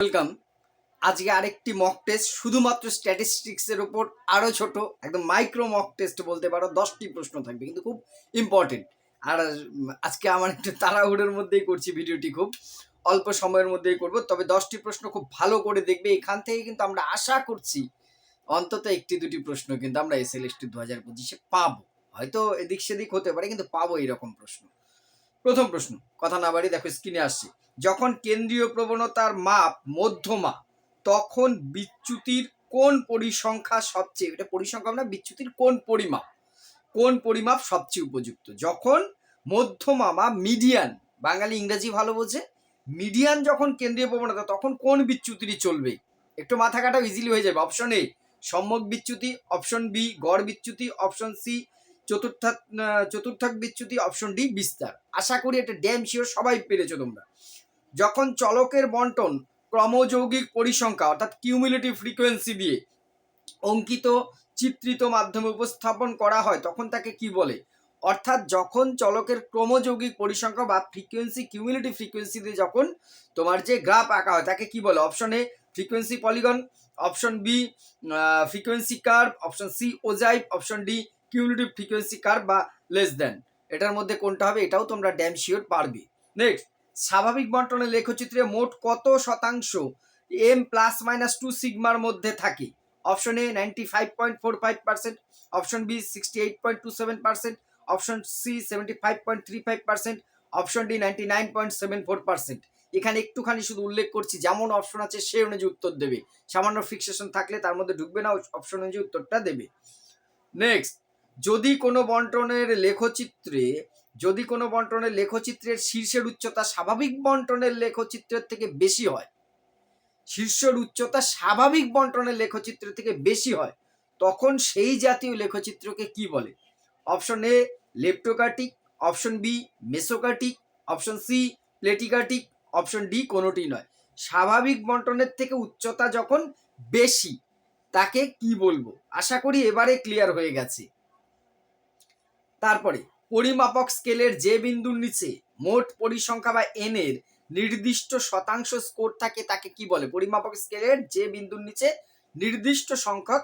Welcome আজকে আরেকটি mock test শুধুমাত্র স্ট্যাটিস্টিক্সের উপর আরও ছোট, একদম মাইক্রো মক টেস্ট বলতে পারো, দশটি প্রশ্ন থাকবে, কিন্তু খুব ইম্পর্টেন্ট আর আজকে আমার একটু তাড়াহুড়োর মধ্যেই করছি ভিডিওটি খুব, অল্প সময়ের মধ্যেই করব, তবে দশটি প্রশ্ন খুব ভালো করে দেখবে, এখান থেকে কিন্তু আমরা আশা করছি অন্তত একটি দুটি প্রশ্ন কিন্তু আমরা এস এল এস টি দু হাজার পঁচিশে পাবো। হয়তো এদিক সেদিক হতে পারে, কিন্তু পাবো এরকম প্রশ্ন। প্রথম প্রশ্ন, কথা না বাড়ি দেখো স্ক্রিনে আসছে। যখন কেন্দ্রীয় প্রবণতার মাপ মধ্যমা, তখন বিচ্যুতির কোন পরিসংখ্যা সবচেয়ে, এটা পরিসংখ্যা না বিচ্যুতির কোন পরিমাপ কোন পরিমাপ সবচেয়ে উপযুক্ত। যখন মধ্যমা বা মিডিয়ান, বাঙালি ইংরেজি ভালো বোঝে, মিডিয়ান যখন কেন্দ্রীয় প্রবণতা, তখন কোন বিচ্যুতিরই চলবে। একটু মাথা কাটা ইজিলি হয়ে যাবে। অপশন এ সম্যক বিচ্যুতি অপশন বি গড় বিচ্যুতি অপশন সি চতুর্থাক চতুর্থক বিচ্যুতি অপশন ডি বিস্তার। আশা করি এটা ড্যাম শিওর সবাই পেরেছ তোমরা। যখন চলকের বন্টন ক্রমযৌগিক পরিসংখ্যা, অর্থাৎ কিউমুলেটিভ ফ্রিকোয়েন্সি দিয়ে অঙ্কিত চিত্রিত মাধ্যমে উপস্থাপন করা হয়, তখন তাকে কি বলে? অর্থাৎ যখন চলকের ক্রমযৌগিক পরিসংখ্যা বা ফ্রিকোয়েন্সি কিউমুলেটিভ ফ্রিকোয়েন্সি দিয়ে যখন তোমার যে গ্রাফ আঁকা হয়, তাকে কি বলে? Option A frequency polygon option B frequency curve option C ogive option D cumulative frequency curve বা লেস দেন এটার মধ্যে কোনটা হবে? এটাও তোমরা ড্যাম শিওর পারবে। নেক্সট স্বাভাবিক বন্টনের লেখচিত্রে মোট কত শতাংশ এম প্লাস মাইনাস টু সিগমার মধ্যে থাকে? Option A ninety five point four five percent option B sixty eight point two seven percent option C seventy five point three five percent option D ninety nine point seven four percent এখানে একটুখানি শুধু উল্লেখ করছি, যেমন option আছে সে অনুযায়ী উত্তর দেবে। সামান্য ফিক্সেশন থাকলে তার মধ্যে ঢুকবে না অপশন অনুযায়ী উত্তরটা দেবে। নেক্সট যদি কোনো বন্টনের লেখচিত্রে, যদি কোনো বন্টনের লেখচিত্রের শীর্ষের উচ্চতা স্বাভাবিক বন্টনের লেখচিত্রের থেকে বেশি হয়, শীর্ষের উচ্চতা স্বাভাবিক বন্টনের লেখচিত্রের থেকে বেশি হয়, তখন সেই জাতীয় লেখচিত্রকে কি বলে? Option A, leptokurtic, option B, mesokurtic, option C, platykurtic, option D কোনোটি নয়। স্বাভাবিক বন্টনের থেকে উচ্চতা যখন বেশি, তাকে কি বলব? আশা করি এবারে ক্লিয়ার হয়ে গেছে। তারপরে পরিমাপক স্কেলের যে বিন্দুর নিচে মোট পরিসংখ্যা বা এন এর নির্দিষ্ট শতাংশ স্কোর থাকে তাকে কি বলে? পরিমাপক স্কেলের যে বিন্দুর নিচে নির্দিষ্ট সংখ্যক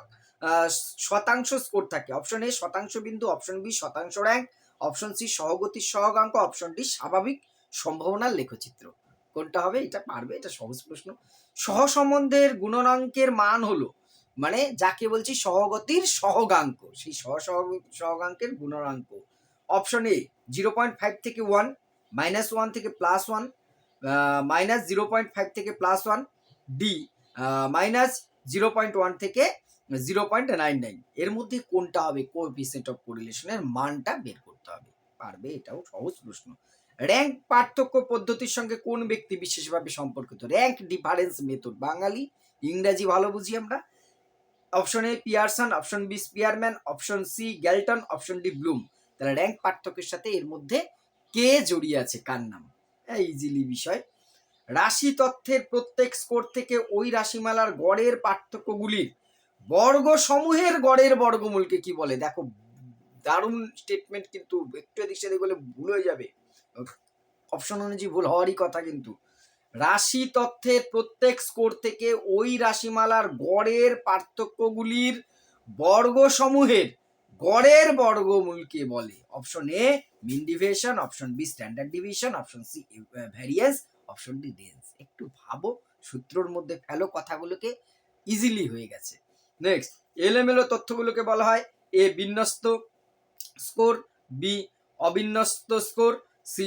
শতাংশ স্কোর থাকে। অপশন এ শতাংশ বিন্দু অপশন বি শতাংশ র্যাঙ্ক অপশন সি সহগতির সহগাঙ্ক অপশন ডি স্বাভাবিক সম্ভাবনার লেখচিত্র। কোনটা হবে? এটা পারবে? এটা সহজ প্রশ্ন। সহসম্বন্ধের গুণনাঙ্কের মান হলো মানে যাকে বলছি সহগতির সহগাঙ্ক, সেই সহ, সহ- সহগাঙ্কের গুণনাঙ্ক option A zero point five থেকে ওয়ান মাইনাস ওয়ান থেকে plus one minus zero point five থেকে plus one D minus zero point one থেকে জিরো পয়েন্ট নাইন নাইন এর মধ্যে কোনটা হবে? কোএফিসিয়েন্ট অফ কোরিলেশনের মানটা বের করতে হবে। পারবে? এটাও সহজ প্রশ্ন। র্যাঙ্ক পার্থক্য পদ্ধতির সঙ্গে কোন ব্যক্তি বিশেষভাবে সম্পর্কিত? র্যাঙ্ক ডিফারেন্স মেথড বাঙালি, ইংরাজি ভালো বুঝি আমরা? Option A Pearson, option B Spearman, option C Galton option D Bloom. তাহলে র্যাঙ্ক পার্থক্যের সাথে এর মধ্যে কে জড়িয়ে আছে, কার নাম? ইজিলি বিষয়। রাশি তথ্যের প্রত্যেক স্কোর থেকে ওই রাশিমালার গড়ের পার্থক্যগুলির বর্গ সমূহের গড়ের বর্গমূলকে কি বলে? দেখো, দারুণ স্টেটমেন্ট কিন্তু একটু এদিক সেদিক বলে ভুল হয়ে যাবে। অপশন অনুযায়ী ভুল হওয়ারই কথা কিন্তু। রাশি তথ্যের প্রত্যেক স্কোর থেকে ওই রাশিমালার গড়ের পার্থক্যগুলির বর্গসমূহের গড়ের বর্গমূলকে বলে। Option A mean deviation option B standard deviation option C variance option D range একটু ভাবো, সূত্রর মধ্যে ফেলো কথাগুলোকে ইজিলি হয়ে গেছে। নেক্সট এলোমেলো তথ্যগুলোকে বলা হয় এ বিন্যস্ত স্কোর বি অবিন্যস্ত স্কোর সি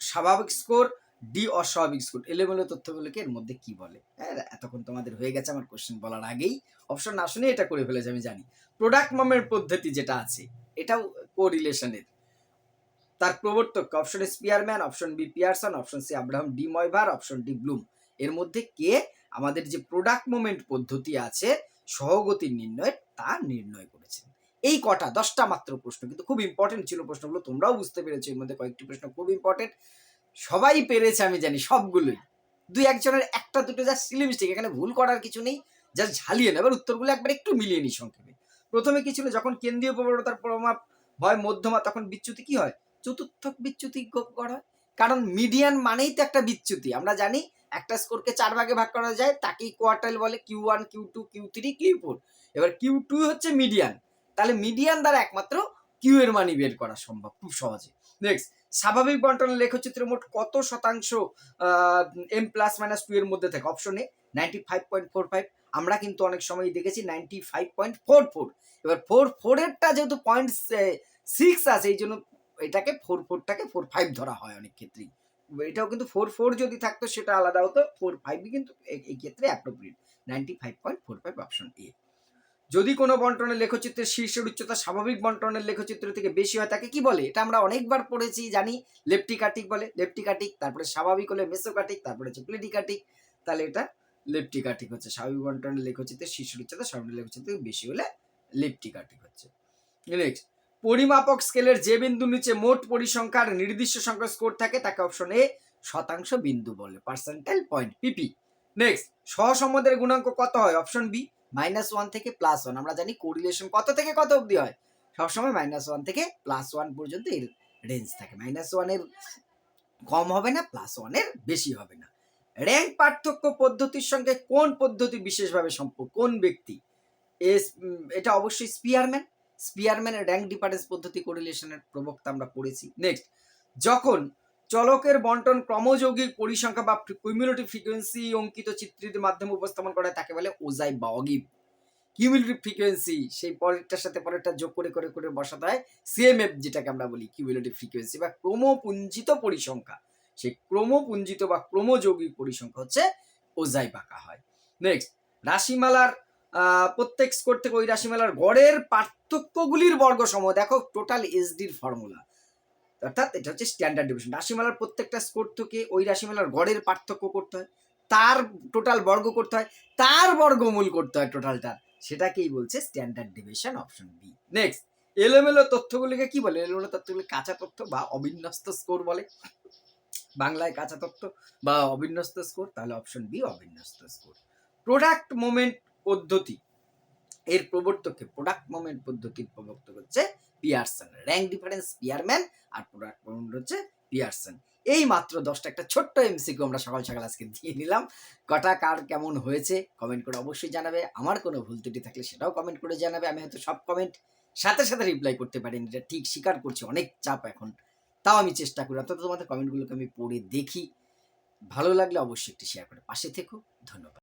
স্বাভাবিক স্কোর ডি অস্বাভাবিক স্কোর এলোমেলো তথ্যগুলোকে এর মধ্যে কি বলে? হ্যাঁ এতক্ষণ তোমাদের হয়ে গেছে আমার কোশ্চেন বলার আগেই। অপশন না শুনে এটা করে ফেলেছে, আমি জানি। প্রোডাক্ট মামের পদ্ধতি যেটা আছে, এটাও কোরিলেশনের তার প্রবর্তক option A Spearman option B Pearson option C Abraham de Moivre option D Bloom এর মধ্যে কে আমাদের যে প্রোডাক্ট মোমেন্ট পদ্ধতি আছে সহগতির নির্ণয়ের তা নির্ণয় করেছেন এই কটা, দশটা মাত্র প্রশ্ন, কিন্তু খুব ইম্পর্টেন্ট ছিল প্রশ্নগুলো, তোমরাও বুঝতে পেরেছ, এর মধ্যে কয়েকটি প্রশ্ন খুব ইম্পর্টেন্ট সবাই পেরেছে, আমি জানি, সবগুলোই। দুই একজনের একটা, দুটো যা সিলি মিস্টেক এখানে ভুল করার কিছু নেই জাস্ট ঝালিয়ে নেবে। উত্তরগুলো একবার একটু মিলিয়ে নিই সংক্ষেপে। প্রথমে কি ছিল? যখন কেন্দ্রীয় প্রবণতার প্রমাপ হয়, মধ্যমা, তখন বিচ্যুতি কি হয়? চতুর্থক বিচ্যুতি গড় হয়। কারণ মিডিয়ান মানেই তো একটা বিচ্যুতি। আমরা জানি একটা স্কোরকে চার ভাগে ভাগ করা যায়, তাকেই কোয়ার্টাইল বলে Q one Q two Q three Q four এবার কিউ টু হচ্ছে মিডিয়ান তাহলে মিডিয়ান দ্বারা একমাত্র কিউ এর মানি বের করা সম্ভব খুব সহজে। নেক্সট স্বাভাবিক বন্টনের লেখচিত্রে মোট কত শতাংশ এম প্লাস মাইনাস টু এর মধ্যে থাকে? Option ninety five point four five আমরা কিন্তু অনেক সময় দেখেছি ninety five point four four এবার ফোর ফোরেরটা যেহেতু পয়েন্ট সিক্স আছে, এই জন্য এটাকে ফোর ফোরটাকে ফোর ফাইভ ধরা হয় অনেক ক্ষেত্রেই। এটাও কিন্তু ফোর ফোর যদি থাকতো, সেটা আলাদা হতো। ফোর ফাইভই কিন্তু এই ক্ষেত্রে appropriate ninety five point four five option A যদি কোনো বন্টনের লেখচিত্রের শীর্ষের উচ্চতা স্বাভাবিক বন্টনের লেখচিত্র থেকে বেশি হয়, তাকে কি বলে? এটা আমরা অনেকবার পড়েছি, জানি। লেপটিকাটিক বলে, লেপটিকাটিক, তারপরে স্বাভাবিক হলে মেসোকাটিক, তারপরে হচ্ছে প্লেটিকাটিক তাহলে এটা লেপটিকাটিক হচ্ছে। স্বাভাবিক বন্টনের লেখচিত্রের শীর্ষের উচ্চতা স্বাভাবিক লেখচিত্র থেকে বেশি হলে লেপটিকাটিক হচ্ছে। নেক্সট পরিমাপক স্কেলের যে বিন্দুর নিচে মোট পরিসংখ্যার নির্দিষ্ট সংখ্যা স্কোর থাকে, তাকে অপশন এ শতাংশ বিন্দু বলে, পার্সেন্টাইল পয়েন্ট পিপি। নেক্সট সহসম্বন্ধের গুণাঙ্ক কত হয়? অপশন বি মাইনাস ওয়ান থেকে প্লাস ওয়ান আমরা জানি কোরিলেশন কত থেকে কত অবধি হয়? সবসময় মাইনাস ওয়ান থেকে প্লাস ওয়ান পর্যন্ত এর রেঞ্জ থাকে। মাইনাস ওয়ানের কম হবে না প্লাস ওয়ানের বেশি হবে না। র্যাঙ্ক পার্থক্য পদ্ধতির সঙ্গে কোন পদ্ধতি বিশেষভাবে সম্পর্ক? কোন ব্যক্তি? এস- এটা অবশ্যই স্পিয়ারম্যান স্পিয়ারম্যানের র্যাঙ্ক ডিফারেন্স পদ্ধতি কোরিলেশনের প্রবক্তা আমরা পড়েছি। নেক্সট যখন চলকের বন্টন ক্রমযৌগিক পরিসংখ্যা বা কিউমুলেটিভ ফ্রিকোয়েন্সি অঙ্কিত চিত্রিত মাধ্যমে উপস্থাপন করা তাকে বলে ওজাই বা অগিভ কিউমুলেটিভ ফ্রিকোয়েন্সি সেই পরেরটার সাথে পরেরটা যোগ করে করে করে বসাতে হয় সিএমএফ যেটাকে আমরা বলি কিউমুলেটিভ ফ্রিকোয়েন্সি বা ক্রমপুঞ্জিত পরিসংখ্যা। সেই ক্রমপুঞ্জিত বা ক্রমযৌগিক পরিসংখ্যা হচ্ছে ওজাই বাঁকা হয়। নেক্সট রাশিমালার প্রত্যেক স্কোর থেকে ওই রাশিমালার গড়ের পার্থক্যগুলির বর্গ সম দেখো টোটাল এসডির ফর্মুলা অর্থাৎ এটা হচ্ছে স্ট্যান্ডার্ড ডিভিশন রাশিমালার প্রত্যেকটা স্কোর থেকে ওই রাশিমালার গড়ের পার্থক্য করতে হয়, তার টোটাল বর্গ করতে হয়, তার বর্গমূল করতে হয় টোটালটা সেটাকেই বলছে standard deviation option B next এলোমেলো তথ্যগুলিকে কি বলে? এলোমেলো তথ্যগুলি কাঁচা তথ্য বা অবিন্যস্ত স্কোর বলে। বাংলায় কাঁচা তথ্য বা অবিন্যস্ত স্কোর তাহলে অপশন বি অবিন্যস্ত স্কোর প্রোডাক্ট মোমেন্ট পদ্ধতি। এর প্রবর্তককে প্রোডাক্ট মোমেন্ট পদ্ধতির প্রবর্তক হচ্ছে পিয়ারসন। র্যাঙ্ক ডিফারেন্স পিয়ারম্যান আর প্রোডাক্ট মোমেন্ট হচ্ছে পিয়ারসন। এই মাত্র দশটা একটা ছোট্ট এমসিকিউ আমরা সকাল সকাল আজকে দিয়ে নিলাম। কটা কার কেমন হয়েছে কমেন্ট করে অবশ্যই জানাবে। আমার কোনো ভুল ত্রুটি থাকলে সেটাও কমেন্ট করে জানাবে। আমি হয়তো সব কমেন্ট সাথে সাথে রিপ্লাই করতে পারিনি। এটা ঠিক স্বীকার করছি, অনেক চাপ এখন। তাও আমি চেষ্টা করি। অন্তত তোমাদের কমেন্টগুলোকে আমি পড়ে দেখি। ভালো লাগলে অবশ্যই একটি শেয়ার করে পাশে থেকো। ধন্যবাদ।